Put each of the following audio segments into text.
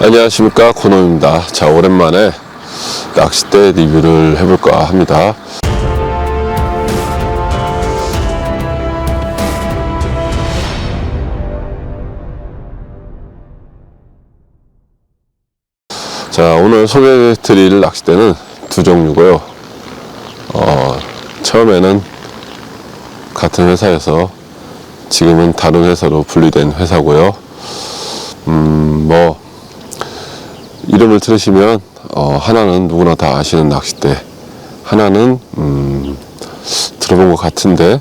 안녕하십니까 코노입니다. 자 오랜만에 낚싯대 리뷰를 해볼까 합니다. 자 오늘 소개해 드릴 낚싯대는 두 종류고요. 어, 처음에는 같은 회사에서 지금은 다른 회사로 분리된 회사고요. 음, 뭐 이름을 들으시면 어, 하나는 누구나 다 아시는 낚싯대 하나는 음, 들어본 것 같은데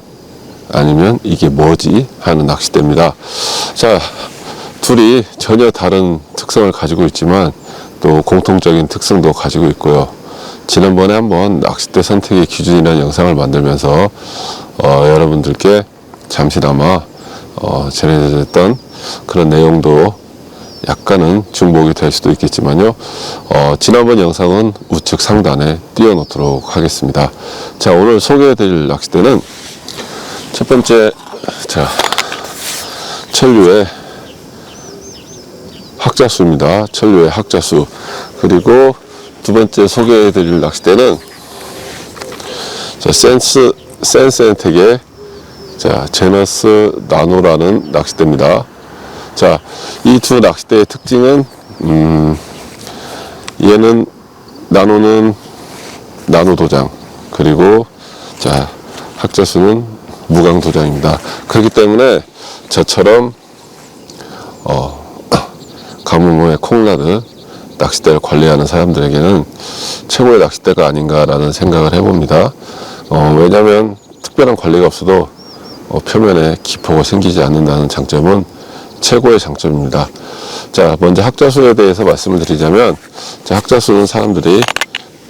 아니면 이게 뭐지 하는 낚싯대입니다. 자 둘이 전혀 다른 특성을 가지고 있지만 또 공통적인 특성도 가지고 있고요. 지난번에 한번 낚싯대 선택의 기준이라는 영상을 만들면서 어, 여러분들께 잠시나마 어, 전해드렸던 그런 내용도 약간은 중복이 될 수도 있겠지만요. 어, 지난번 영상은 우측 상단에 띄워놓도록 하겠습니다. 자, 오늘 소개해드릴 낚싯대는 첫 번째, 자, 천류의 학자수입니다. 천류의 학자수. 그리고 두 번째 소개해드릴 낚싯대는 자, 센스, 센스엔텍의 자, 제너스 나노라는 낚싯대입니다. 자, 이 두 낚싯대의 특징은, 음, 얘는, 나노는 나노 도장, 그리고, 자, 학자수는 무광 도장입니다. 그렇기 때문에 저처럼, 어, 가뭄의 콩라드 낚싯대를 관리하는 사람들에게는 최고의 낚싯대가 아닌가라는 생각을 해봅니다. 어, 왜냐면 특별한 관리가 없어도 어, 표면에 기포가 생기지 않는다는 장점은 최고의 장점입니다. 자, 먼저 학자 수에 대해서 말씀을 드리자면, 자, 학자 수는 사람들이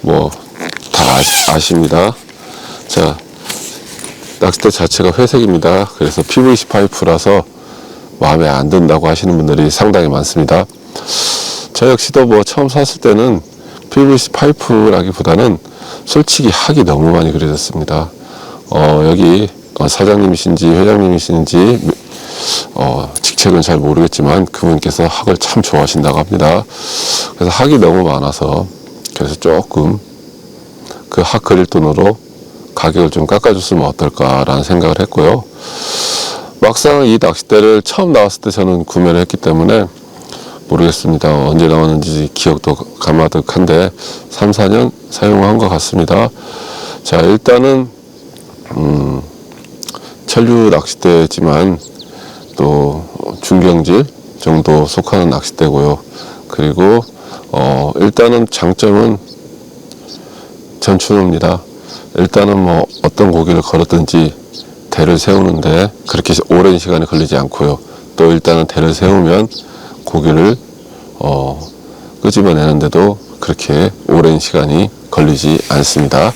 뭐 다 아십니다. 자, 낚싯대 자체가 회색입니다. 그래서 PVC 파이프라서 마음에 안 든다고 하시는 분들이 상당히 많습니다. 저 역시도 뭐 처음 샀을 때는 PVC 파이프라기보다는 솔직히 학이 너무 많이 그려졌습니다. 어, 여기 어, 사장님이신지 회장님이신지 어, 직책은 잘 모르겠지만 그분께서 학을 참 좋아하신다고 합니다. 그래서 학이 너무 많아서 그래서 조금 그 학 그릴 돈으로 가격을 좀 깎아줬으면 어떨까라는 생각을 했고요. 막상 이 낚싯대를 처음 나왔을 때 저는 구매를 했기 때문에 모르겠습니다. 언제 나왔는지 기억도 가마득한데 3, 4년 사용한 것 같습니다. 자 일단은 음, 천류 낚싯대지만 또 중경질 정도 속하는 낚싯대고요. 그리고 어, 일단은 장점은 전춘호입니다. 일단은 뭐 어떤 고기를 걸었든지 대를 세우는데 그렇게 오랜 시간이 걸리지 않고요. 또 일단은 대를 세우면 고기를 어, 끄집어내는데도 그렇게 오랜 시간이 걸리지 않습니다.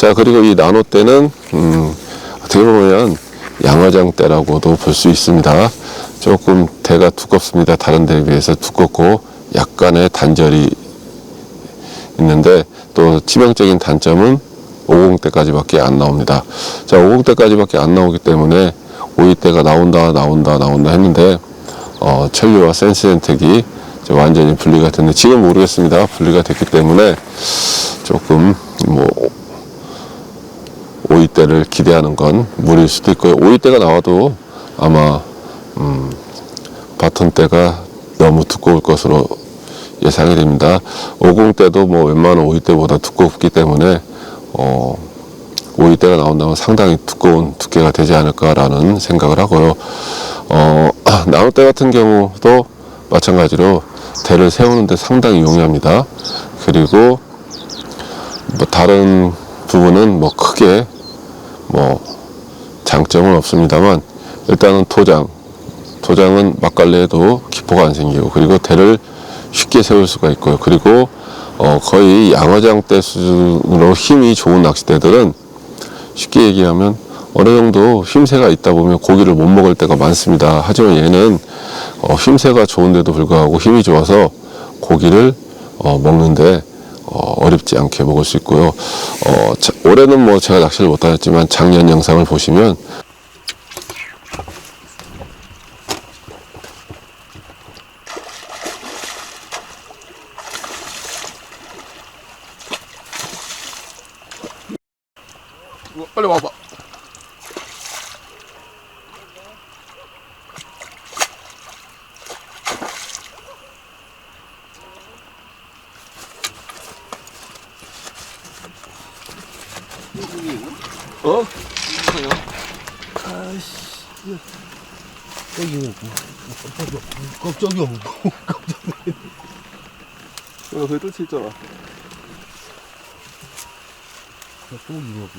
자 그리고 이 나노 때는 음, 어떻게 보면 양화장 때라고도 볼 수 있습니다. 조금 대가 두껍습니다. 다른 대에 비해서 두껍고 약간의 단절이 있는데 또 치명적인 단점은 50대까지밖에 안 나옵니다. 자 50대까지밖에 안 나오기 때문에 52대가 나온다 나온다 나온다 했는데 어, 천류와 센스엔텍이 이제 완전히 분리가 됐는데 지금 모르겠습니다. 분리가 됐기 때문에 조금 뭐 5위대를 기대하는 건 무리일 수도 있고요. 5위대가 나와도 아마 음, 바톤대가 너무 두꺼울 것으로 예상이 됩니다. 50대도 뭐 웬만한 5위대보다 두껍기 때문에 어, 5위대가 나온다면 상당히 두꺼운 두께가 되지 않을까라는 생각을 하고요. 어, 나노대 같은 경우도 마찬가지로 대를 세우는데 상당히 용이합니다. 그리고 뭐 다른 부분은 뭐 크게 뭐 장점은 없습니다만 일단은 도장 도장은 막갈래에도 기포가 안 생기고 그리고 대를 쉽게 세울 수가 있고요. 그리고 어, 거의 양어장 대 수준으로 힘이 좋은 낚싯대들은 쉽게 얘기하면 어느 정도 힘새가 있다 보면 고기를 못 먹을 때가 많습니다. 하지만 얘는 어, 힘새가 좋은데도 불구하고 힘이 좋아서 고기를 어, 먹는데 어, 어렵지 않게 먹을 수 있고요. 어, 자, 올해는 뭐 제가 낚시를 못 다녔지만 작년 영상을 보시면 어? 땡기는 깜짝이야 깜짝이야 깜짝이야 어, 거기 뜰채 있잖아. 또 이거고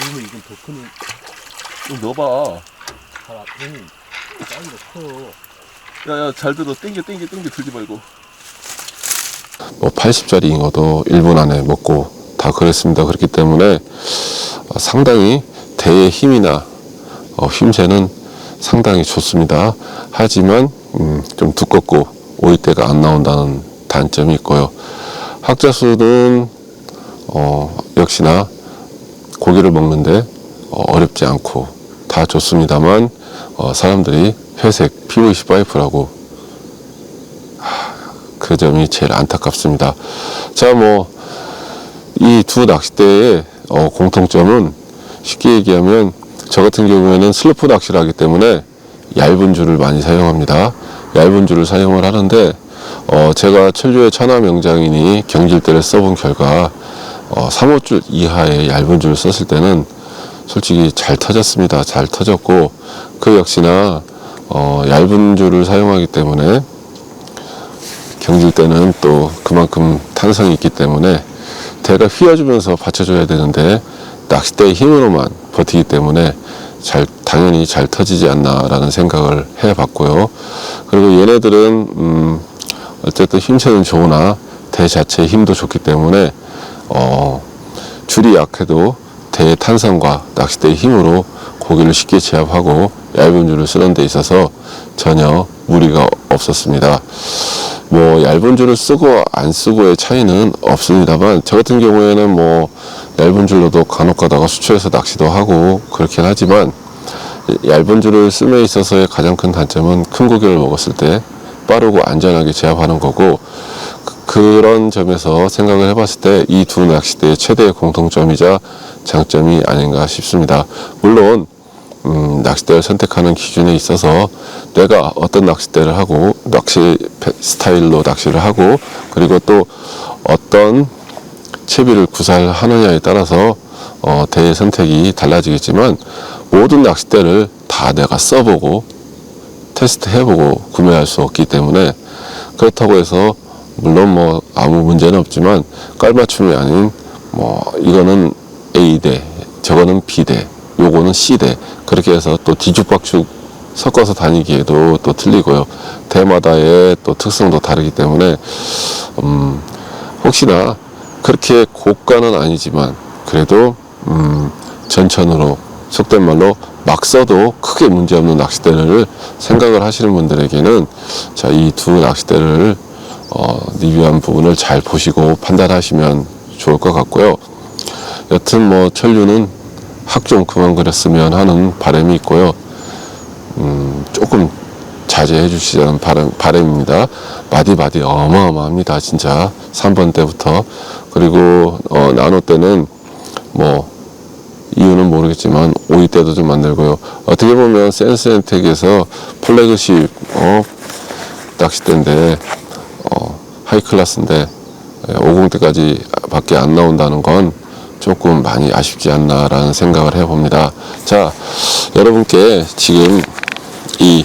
이거는 이건 더 크네 좀 넣어봐. 잘 앞에는 사이즈가 커 야, 야, 잘 들어. 땡겨, 땡겨, 땡겨 들지 말고. 뭐 80짜리 잉어도 1분 안에 먹고 다 그랬습니다. 그렇기 때문에 어, 상당히 대의 힘이나 어, 힘새는 상당히 좋습니다. 하지만 음, 좀 두껍고 오이대가 안 나온다는 단점이 있고요. 학자 수는 어, 역시나 고기를 먹는데 어, 어렵지 않고 다 좋습니다만 어, 사람들이 회색 PVC 파이프라고 그 점이 제일 안타깝습니다. 자, 뭐, 이 두 낚싯대의 어, 공통점은 쉽게 얘기하면 저 같은 경우에는 슬로프 낚시를 하기 때문에 얇은 줄을 많이 사용합니다. 얇은 줄을 사용을 하는데, 어, 제가 천주의 천하 명장이니 경질대를 써본 결과, 어, 3호줄 이하의 얇은 줄을 썼을 때는 솔직히 잘 터졌습니다. 잘 터졌고, 그 역시나, 어, 얇은 줄을 사용하기 때문에 경질 때는 또 그만큼 탄성이 있기 때문에 대가 휘어주면서 받쳐줘야 되는데 낚싯대의 힘으로만 버티기 때문에 잘 당연히 잘 터지지 않나라는 생각을 해봤고요. 그리고 얘네들은 음 어쨌든 힘새는 좋으나 대 자체의 힘도 좋기 때문에 어 줄이 약해도 대의 탄성과 낚싯대의 힘으로 고기를 쉽게 제압하고 얇은 줄을 쓰는 데 있어서 전혀 무리가 없었습니다. 뭐 얇은 줄을 쓰고 안 쓰고의 차이는 없습니다만 저 같은 경우에는 뭐 얇은 줄로도 간혹 가다가 수초에서 낚시도 하고 그렇긴 하지만 얇은 줄을 씀에 있어서의 가장 큰 단점은 큰 고기를 먹었을 때 빠르고 안전하게 제압하는 거고 그, 런 점에서 생각을 해봤을 때 이 두 낚싯대의 최대의 공통점이자 장점이 아닌가 싶습니다. 물론 음, 낚싯대를 선택하는 기준에 있어서 내가 어떤 낚싯대를 하고 낚시 패- 스타일로 낚시를 하고 그리고 또 어떤 채비를 구사하느냐에 따라서 어, 대의 선택이 달라지겠지만 모든 낚싯대를 다 내가 써보고 테스트 해보고 구매할 수 없기 때문에 그렇다고 해서 물론 뭐 아무 문제는 없지만 깔맞춤이 아닌 뭐 이거는 A대 저거는 B대 요거는 C대 그렇게 해서 또 뒤죽박죽 섞어서 다니기에도 또 틀리고요 대마다의 또 특성도 다르기 때문에 음 혹시나 그렇게 고가는 아니지만 그래도 음 전천으로 속된 말로 막 써도 크게 문제없는 낚싯대를 생각을 하시는 분들에게는 자 이 두 낚싯대를 어, 리뷰한 부분을 잘 보시고 판단하시면 좋을 것 같고요. 여튼 뭐 천류는 학좀 그만 그렸으면 하는 바람이 있고요. 음, 조금 자제해 주시자는 바람, 바람입니다. 마디마디 어마어마합니다. 진짜 3번 때부터 그리고 어, 나노 때는 뭐 이유는 모르겠지만 오이 때도 좀 만들고요. 어떻게 보면 센스앤텍에서 플래그십 어, 낚싯대인데 어, 하이 클래스인데 50대까지 밖에 안 나온다는 건 조금 많이 아쉽지 않나라는 생각을 해봅니다. 자, 여러분께 지금 이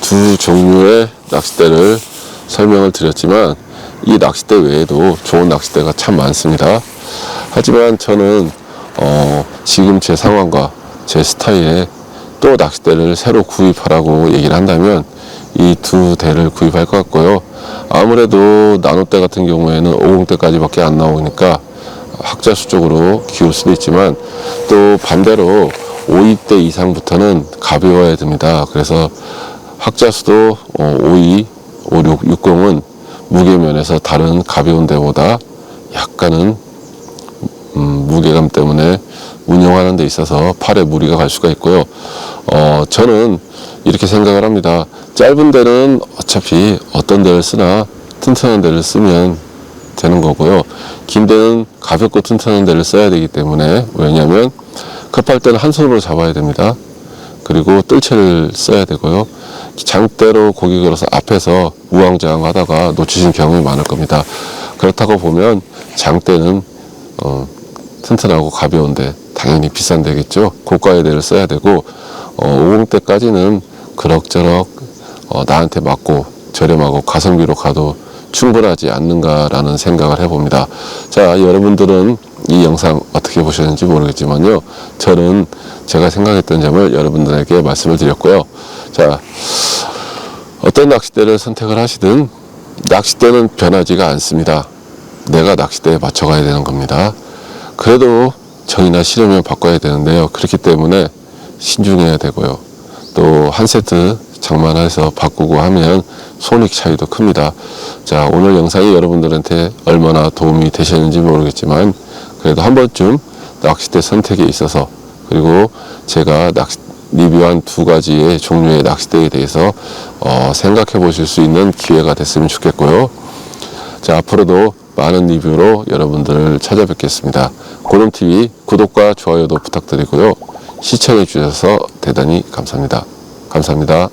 두 종류의 낚싯대를 설명을 드렸지만 이 낚싯대 외에도 좋은 낚싯대가 참 많습니다. 하지만 저는 어, 지금 제 상황과 제 스타일에 또 낚싯대를 새로 구입하라고 얘기를 한다면 이 두 대를 구입할 것 같고요. 아무래도 나노대 같은 경우에는 50대까지밖에 안 나오니까 학자 수 쪽으로 기울 수도 있지만 또 반대로 52대 이상부터는 가벼워야 됩니다. 그래서 학자 수도 52, 56, 60은 무게 면에서 다른 가벼운 데보다 약간은 음, 무게감 때문에 운영하는 데 있어서 팔에 무리가 갈 수가 있고요. 어, 저는 이렇게 생각을 합니다. 짧은 데는 어차피 어떤 데를 쓰나 튼튼한 데를 쓰면 되는 거고요. 긴 데는 가볍고 튼튼한 데를 써야 되기 때문에 왜냐하면 급할 때는 한 손으로 잡아야 됩니다. 그리고 뜰채를 써야 되고요. 장대로 고기 걸어서 앞에서 우왕좌왕 하다가 놓치신 경험이 많을 겁니다. 그렇다고 보면 장대는 어, 튼튼하고 가벼운데 당연히 비싼 데겠죠. 고가의 데를 써야 되고 어, 50대까지는 그럭저럭 어, 나한테 맞고 저렴하고 가성비로 가도 충분하지 않는가라는 생각을 해봅니다. 자, 여러분들은 이 영상 어떻게 보셨는지 모르겠지만요. 저는 제가 생각했던 점을 여러분들에게 말씀을 드렸고요. 자, 어떤 낚싯대를 선택을 하시든 낚싯대는 변하지가 않습니다. 내가 낚싯대에 맞춰가야 되는 겁니다. 그래도 정이나 싫으면 바꿔야 되는데요. 그렇기 때문에 신중해야 되고요. 또 한 세트 장만해서 바꾸고 하면 손익 차이도 큽니다. 자, 오늘 영상이 여러분들한테 얼마나 도움이 되셨는지 모르겠지만 그래도 한 번쯤 낚싯대 선택에 있어서 그리고 제가 낚시, 리뷰한 두 가지의 종류의 낚싯대에 대해서 어, 생각해 보실 수 있는 기회가 됐으면 좋겠고요. 자, 앞으로도 많은 리뷰로 여러분들을 찾아뵙겠습니다. 고름TV 구독과 좋아요도 부탁드리고요. 시청해 주셔서 대단히 감사합니다. 감사합니다.